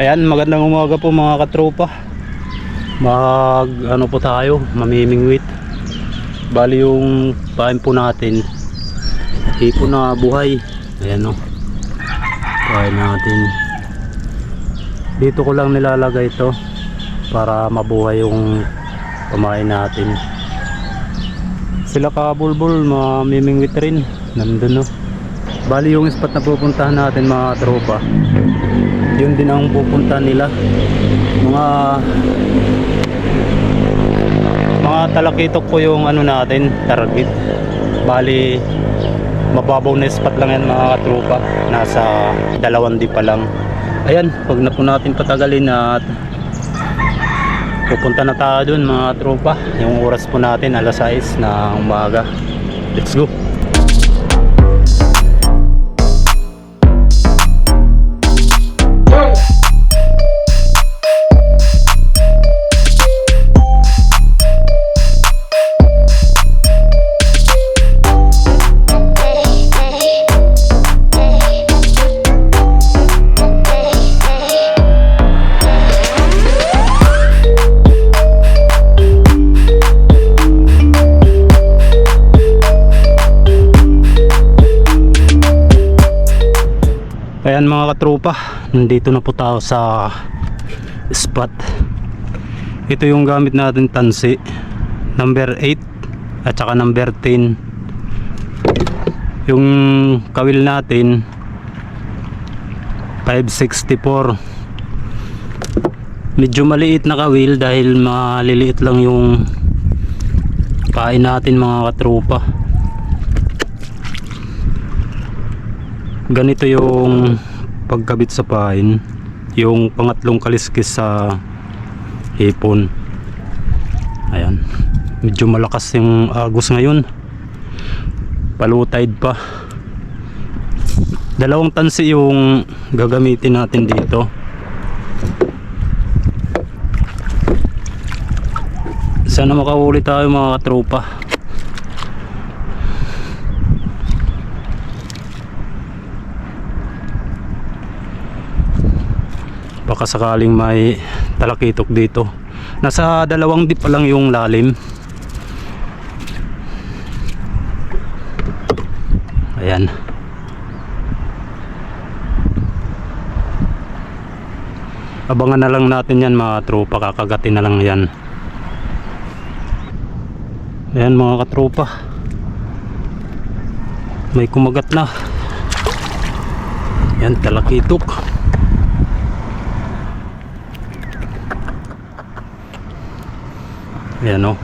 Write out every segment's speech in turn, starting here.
Ayan, magandang umaga po mga katropa. Mag ano po tayo, mamimingwit. Bali yung pain po natin. Tipo na buhay. Ayan o. Pain natin. Dito ko lang nilalagay ito para mabuhay yung pamain natin. Sila kabulbul, mamimingwit rin. Nandun no. Bali yung spot na pupuntahan natin mga tropa yun din ang pupunta nila. Mga mga talakitok ko yung ano natin target. Bali mababaw na spot lang yan mga katropa nasa dalawang di pa lang. Ayan pag na po natin patagalin at pupunta na tayo dun mga tropa yung oras po natin alas 6 na umaga. Let's go Ayan mga katropa, nandito na po tayo sa spot. Ito yung gamit natin tansi. Number 8 at saka number 10. Yung kawil natin 564. Medyo maliit na kawil dahil maliliit lang yung kain natin mga katropa. ganito yung pagkabit sa pain yung pangatlong kaliskis sa hipon. Ayan. Medyo malakas yung agos ngayon. Palutide pa. Dalawang tansi yung gagamitin natin dito. Sana makahuli tayo mga katropa baka sakaling may talakitok dito. Nasa dalawang dip pa lang yung lalim. Ayan. Abangan na lang natin yan mga tropa kakagatin na lang yan. Ayan mga katropa. May kumagat na. Yan talakitok Ayan o.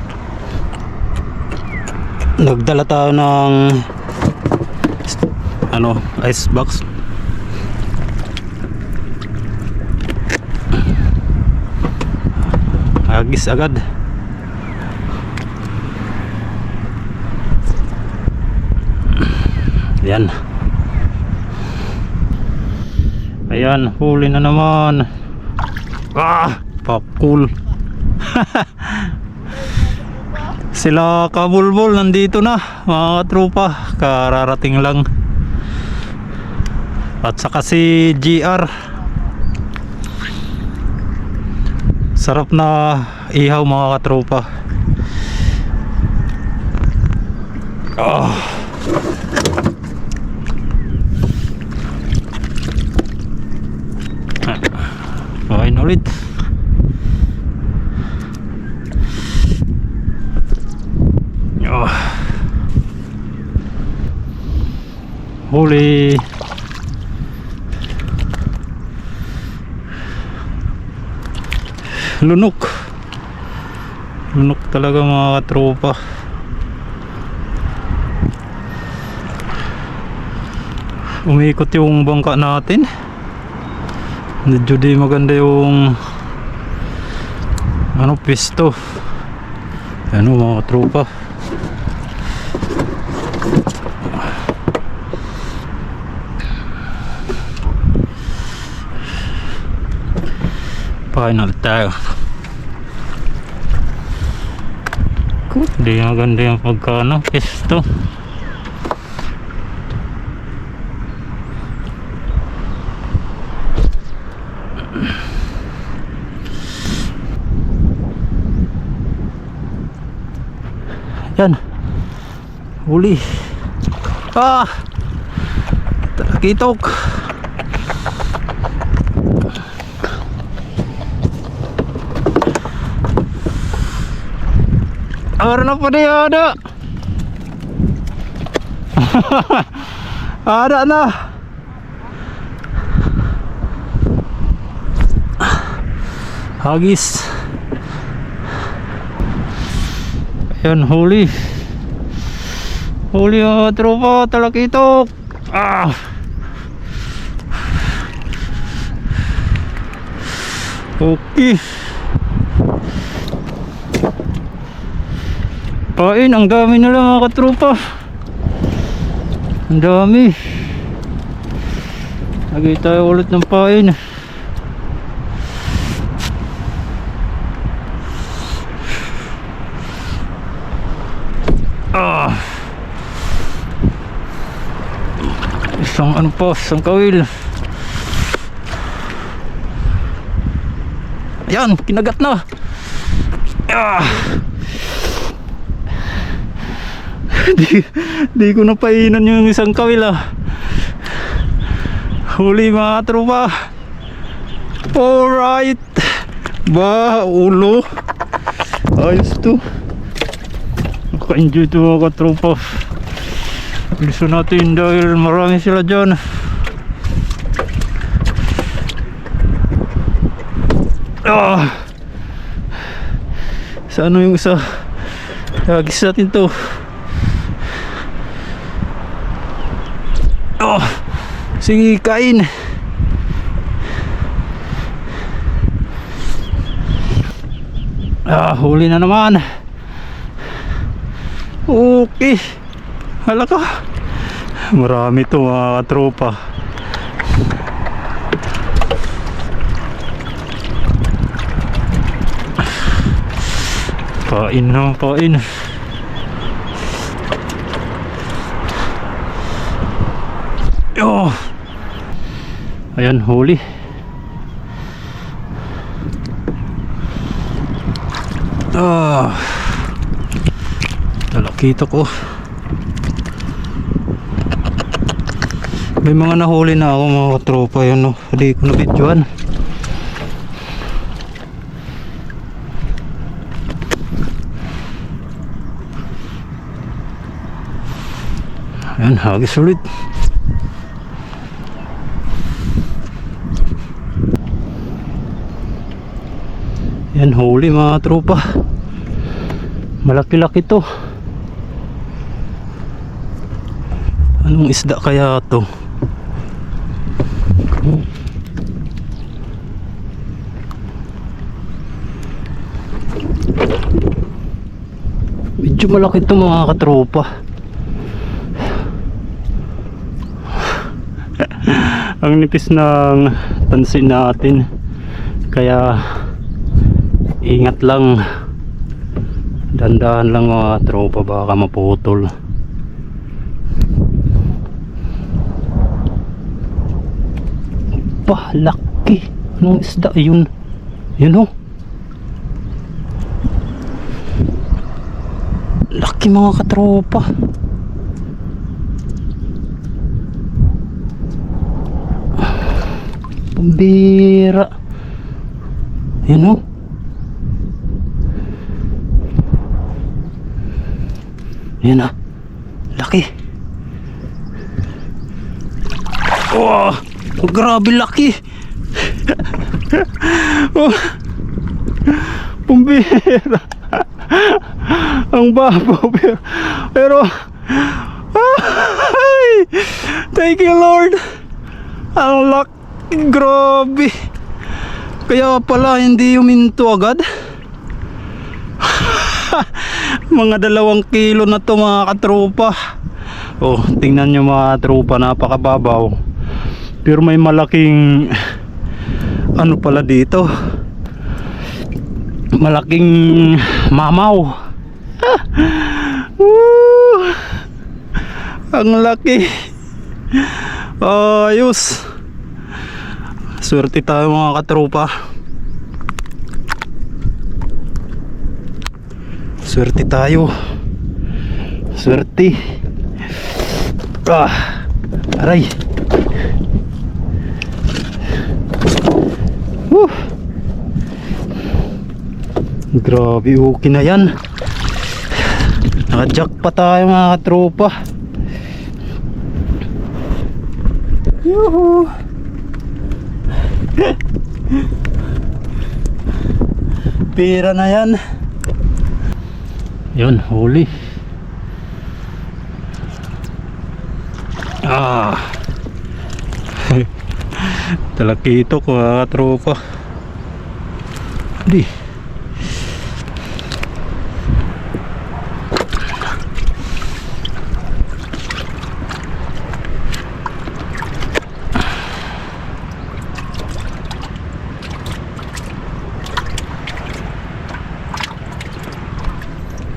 Nagdala tayo ng ano, ice box. Agis agad. Ayan. Ayan, huli na naman. Ah, pakul. Sila kabulbol nandito na mga tropa kararating lang. At saka si GR sarap na ihaw mga katropa. Oh. Okay na ulit Oh. Huli. Lunok. Lunok talaga mga katropa. Umikot yung bangka natin. Medyo di maganda yung ano pisto. Ano mga pa kayo ng altar hindi maganda yung pagkano pisto yan. Uli ah! Kitok. Ara na pa niya, ada. ada na. Hagis. Ayan, huli. Huli mga tropa, talakitok. Ah! Okay. Pain, ang dami nila mga katropa. Ang dami. Lagay tayo ulit ng pain. Ah. Isang ano pa, isang kawil. Yan, kinagat na. Ah. di, di ko napainan yung isang kawil ah. Huli mga tropa. Alright. Ba, ulo. Ayos to. Naka-enjoy to mga katropa. Bilisan natin dahil marami sila dyan. Ah! Sa ano yung isa? Hagis natin to. Oh! Sige, kain! Ah, huli na naman. Okay. Hala ka. Marami to mga katropa. Pain na, pain. Oh. Ayan, huli. Ah. Talakita ko. May mga nahuli na ako mga katropa yun no. Hindi ko na videoan. Ayan, hagis ulit. Yan, huli mga tropa. Malaki-laki to. Anong isda kaya to? Medyo malaki to mga katropa. Ang nipis ng tansin natin. Kaya ingat lang. Dandahan lang mga tropa baka maputol. Pa, laki. Anong isda yun? Yun oh. Laki mga katropa. Pambira. Yan oh. Yan ah. Laki. Oh, grabe laki. oh. Pumbira. Ang babaw pero, pero ay, thank you Lord. Ang laki, grabe. Kaya pala hindi huminto agad. Mga dalawang kilo na to mga katropa oh tingnan nyo mga tropa napakababaw. Pero may malaking ano pala dito? Malaking mamaw. Ang laki. Ayos. Swerte tayo mga katropa swerte tayo Swerte. Ah. Aray. Woo. Grabe, okay na yan. Naka-jack pa tayo mga tropa. Yuhu. Pira na yan. Yun, huli. Ah. Talakito ko mga tropa. Di.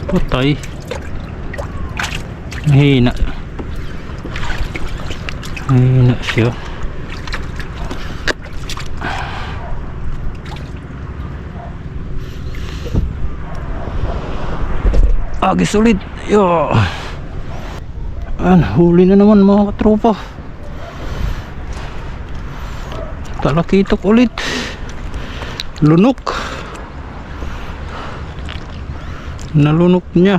Patay. Mahina. Mahina siya. Agis ulit. Yo. An, huli na naman mga katropa. Talakitok ulit. Lunok. Nalunok niya.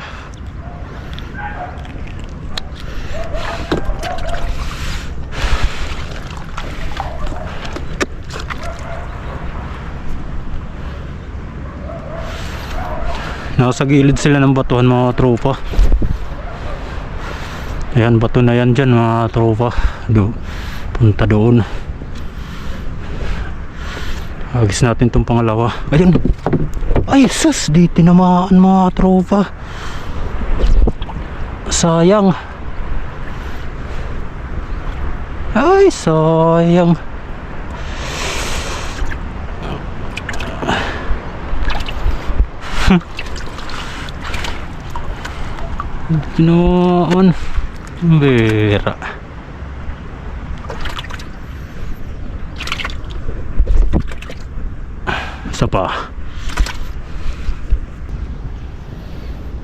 Nasa gilid sila ng batuhan mga tropa. Ayan, bato na yan dyan mga tropa. Do, punta doon. Agis natin itong pangalawa. Ayun. Ay, sus. Di tinamaan mga tropa. Sayang. Ay, sayang. Tinamaan. Bera. Isa pa.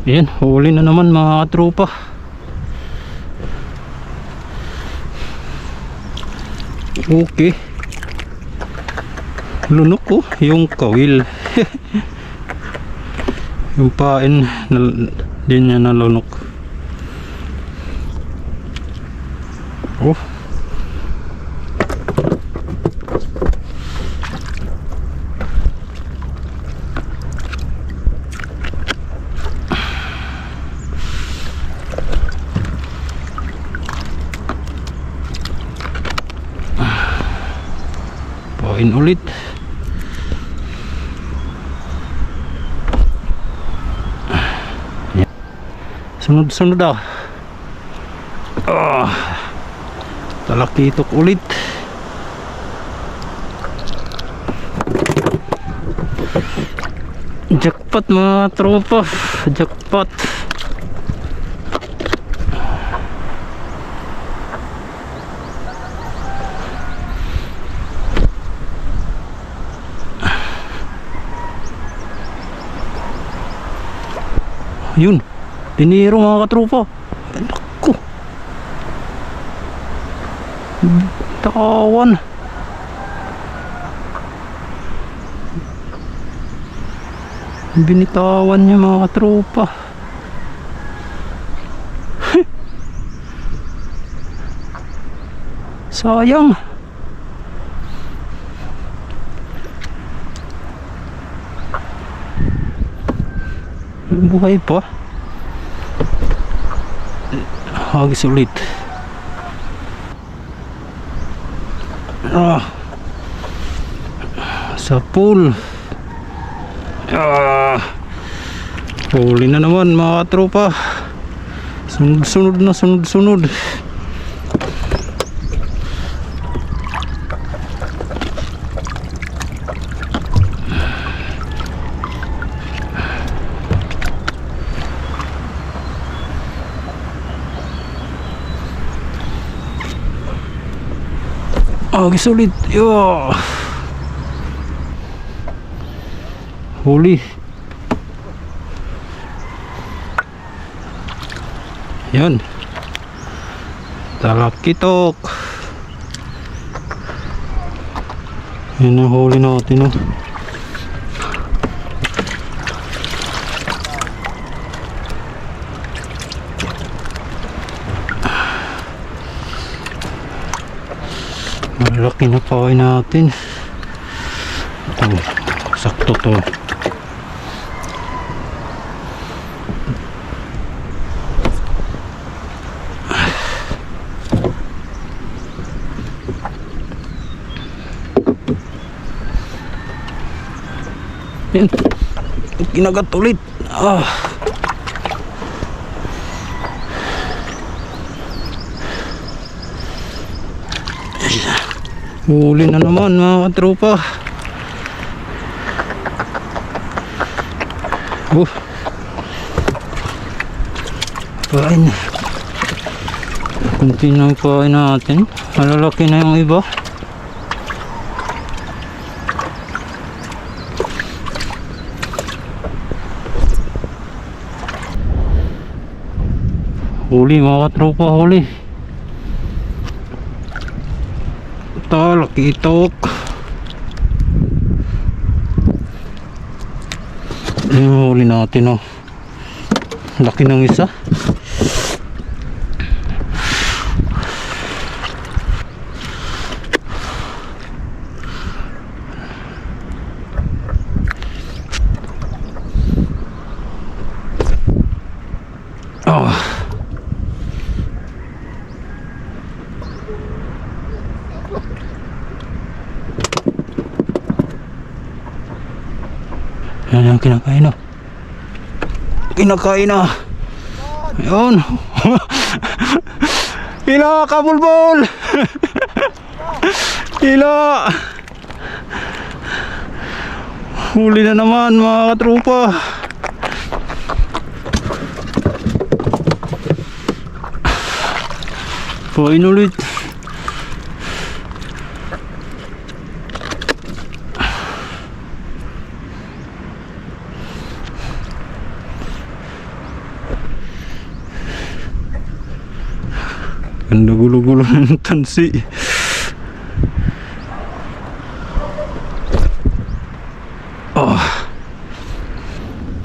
Yan, huli na naman mga tropa. Okay. Lunok ko, yung kawil. yung pain, nal, din niya nalunok. Pain ulit. Sunod-sunod ah. Ah. Talakitok ulit. Jackpot mga tropa. Jackpot. Yun. Dinero mga katropa. Naku. Tawan. Binitawan niya mga katropa. Sayang. Buhay pa. Hagis ulit. Ah. Sa pool. Ah. Huli na naman mga tropa. Sunod-sunod na sunod-sunod. Agis ulit. Yo. Huli. Yan. Talakitok. Yan ang huli natin, oh. Malaki na paway natin. Ito, sakto to. Yan. Kinagat ulit. Ah. Huli na naman mga katropa. Uh. Pain. Kunti na yung pain natin. Malalaki na yung iba. Huli mga katropa, huli. Talakitok. Yung huli natin oh. Laki ng isa. Oh. Yan ang kinakain na. Kinakain na. Ayun. Hila, kabulbol. Hila. Huli na naman mga katropa. Pain ulit. Ganda gulo-gulo ng tansi. Oh.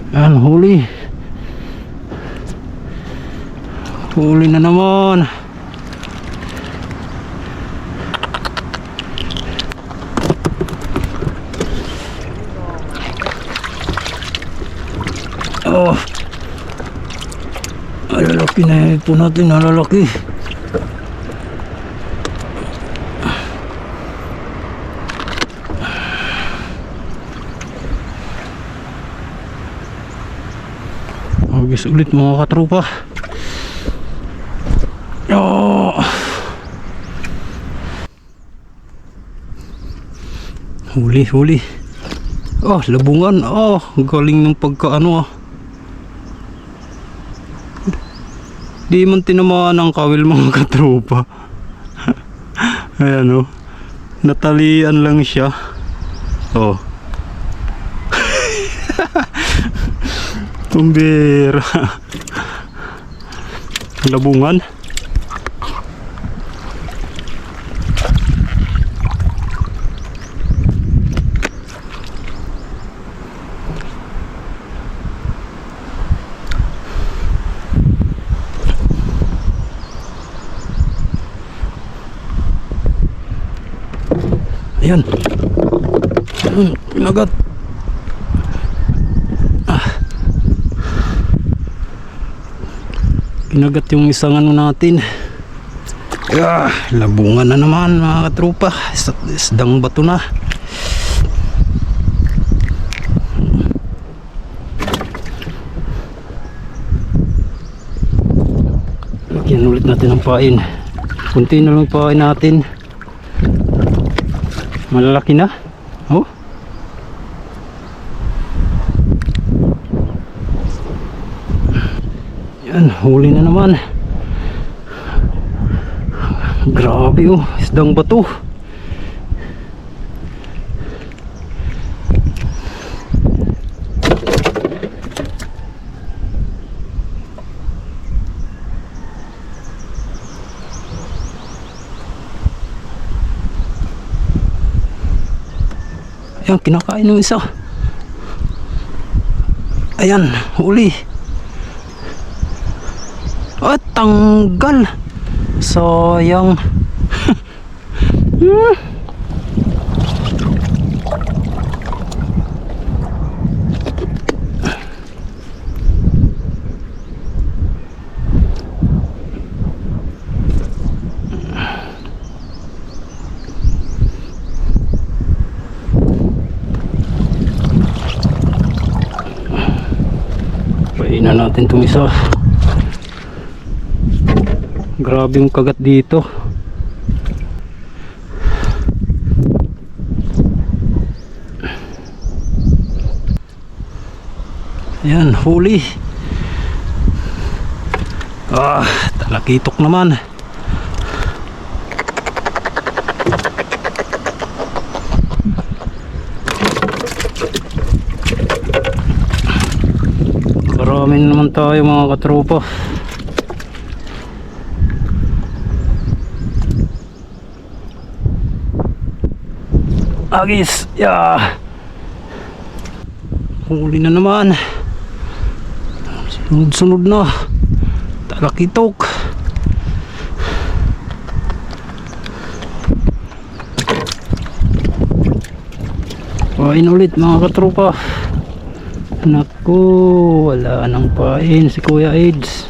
Yan, huli. Huli na naman. Oh. Alalaki na ito natin, alalaki. Agis ulit mga katropa. Oh. Huli, huli. Oh, labungan. Oh, galing ng pagkaano ah. Di man tinamaan ang kawil mga katropa. Ayan oh. Natalian lang siya. Oh. Tumbira. Labungan. Ayan. Ayun, Nagat. Kinagat yung isang ano natin. Ah, labungan na naman mga katropa. Is isdang bato na. Lagyan ulit natin ng pain. Kunti na lang pain natin. Malalaki na. Yan, huli na naman. Grabe oh, isdang bato. Ayan, kinakain ng isa. Ayan, huli. Tanggal. Sayang. Hmm. Painan natin itong isa. Grabe yung kagat dito. Yan, huli. Ah, talakitok naman. Marami na naman tayo mga katropa. Agis, ya. Huli na naman. Sunod-sunod na. Talakitok. Pain ulit mga katropa. Naku, wala nang pain si Kuya AIDS.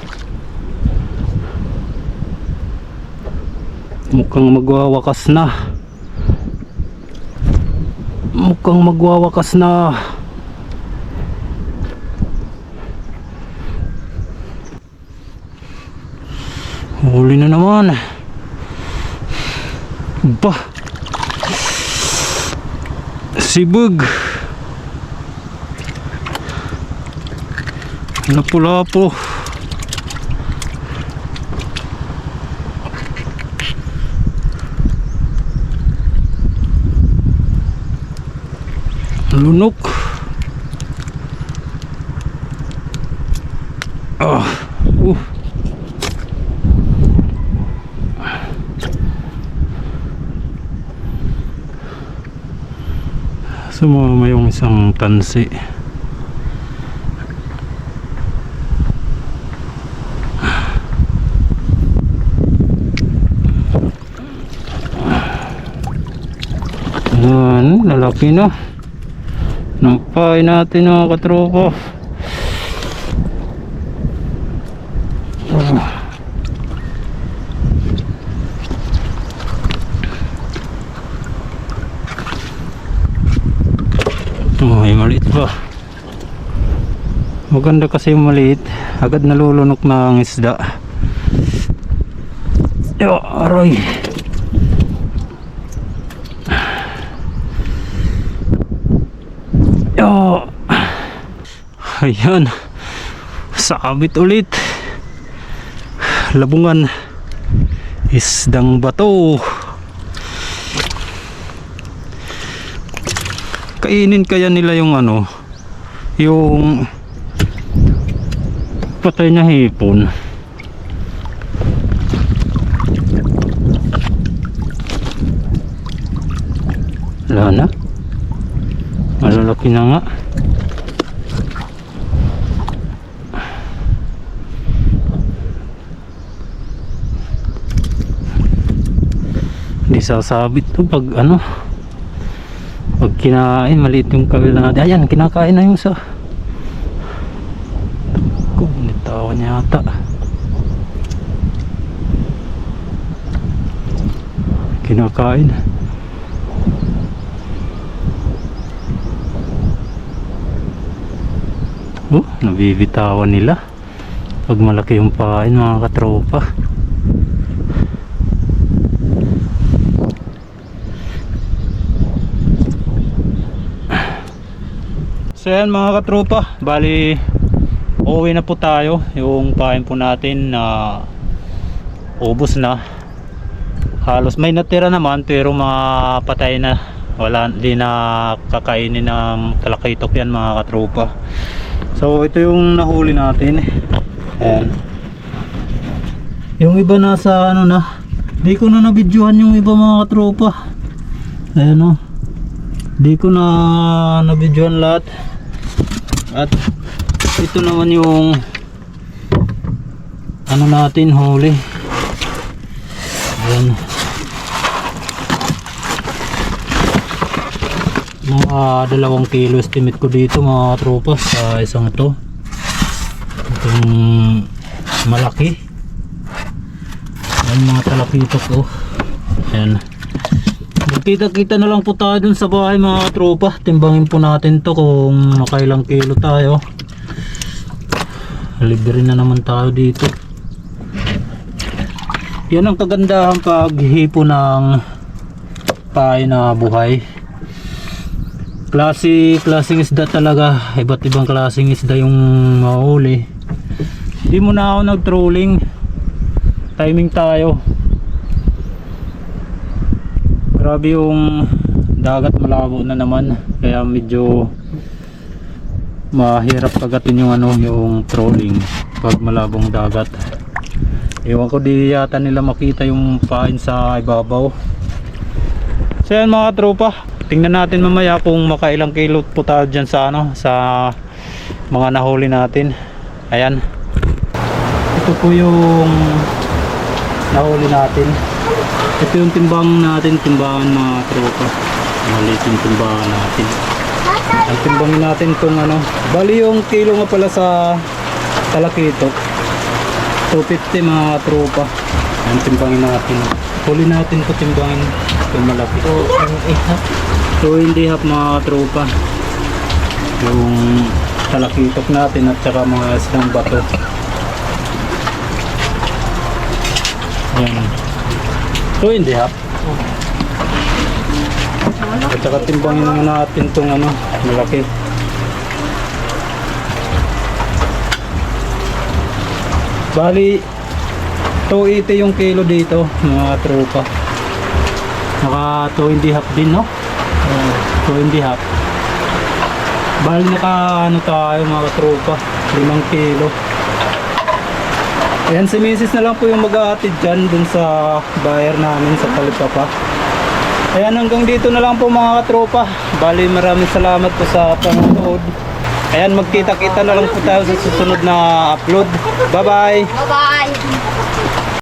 Mukhang magwawakas na. Mukhang magwawakas na. Huli na naman. Bah. Sibug. Lapu-lapu. Lunok. Ah. Uh. Sumama yung isang tansi. Yan, lalaki na. Nampay natin mga katropa. Ah. Oh, may maliit pa. Maganda kasi yung maliit. Agad nalulunok na ang isda. Yo, aray. Yo. Ayan. Sabit ulit. Labungan. Isdang bato. Kainin kaya nila yung ano, yung patay na hipon. Wala na. Malalaki na nga. Hindi sasabit to pag ano. Pag kinain, maliit yung kawil na natin. Ayan, kinakain na yung sa. Kung nitawan niya ata. Kinakain. Oh, nabibitawan nila. Pag malaki yung pain mga katropa. So yan mga katropa, bali uuwi na po tayo. Yung pain po natin na ubos na. Halos may natira naman pero mapatay na. Wala di na kakainin ng talakitok yan mga katropa. So ito yung nahuli natin. Ayan. Yung iba nasa ano na. Di ko na nabidyohan yung iba mga katropa. Ayan o. Di ko na nabidyoan lahat. At ito naman yung ano natin huli. Ayan. Mga dalawang kilo estimate ko dito mga tropa sa isang to. Itong malaki. Ayan mga talakito ko. Ayan. Magkita-kita na lang po tayo dun sa bahay mga tropa. Timbangin po natin to kung makailang kilo tayo. Libre na naman tayo dito. Yan ang kagandahan pag hipo ng tayo na buhay. Klase, klaseng isda talaga. Iba't ibang klaseng isda yung mahuli. Hindi mo na ako nag-trolling. Timing tayo. Grabe yung dagat malabo na naman. Kaya medyo mahirap kagatin yung ano, yung trolling pag malabong dagat. Ewan ko di yata nila makita yung pain sa ibabaw. So yan mga tropa, tingnan natin mamaya kung makailang kilo po tayo dyan sa ano, sa mga nahuli natin. Ayan. Ito po yung nahuli natin. Ito yung timbang natin, timbangan mga tropa. Maliit yung timbangan natin. Ang timbangin natin kung ano. Bali yung kilo nga pala sa talakito. 250 mga tropa. Ang timbangin natin. Huli natin ko timbangin kung malaki. So. So, hindi hap mga tropa. Yung talakitok natin at saka mga islang bato. Ayan. So, hindi hap. At saka timbangin naman natin itong ano, malaki. Bali, 280 yung kilo dito, mga tropa. Naka 2 hindi half din, no? Uh, 2 hindi half. Bali, naka ano tayo mga tropa, 5 kilo. Ayan, si Mrs. na lang po yung mag-aatid dyan dun sa buyer namin sa Talipapa. Ayan, hanggang dito na lang po mga katropa. Bali, maraming salamat po sa panonood. Ayan, magkita-kita na lang po tayo sa susunod na upload. Bye-bye! Bye-bye.